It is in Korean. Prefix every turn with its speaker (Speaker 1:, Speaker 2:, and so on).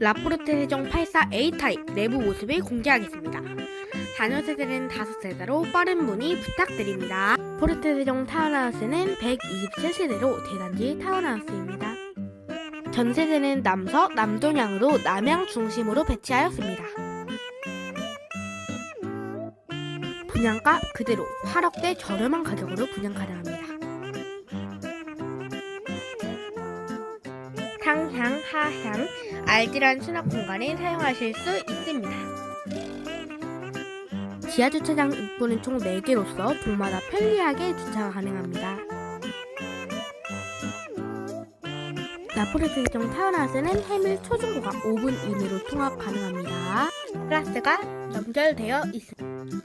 Speaker 1: 라포르트 세종 84 A타입 내부 모습을 공개하겠습니다. 4년 세대는 5세대로 빠른 문의 부탁드립니다. 포르트 세종 타운하우스는 127세대로 대단지 타운하우스입니다. 전 세대는 남서, 남동향으로 남향 중심으로 배치하였습니다. 분양가 그대로 8억대 저렴한 가격으로 분양 가능합니다. 상향, 하향, 알뜰한 수납 공간에 사용하실 수 있습니다. 지하 주차장 입구는 총 4개로서 동마다 편리하게 주차가 가능합니다. 나폴리 세종 타운하우스는 해밀 초중고가 5분 이내로 통합 가능합니다. 클라스가 연결되어 있습니다.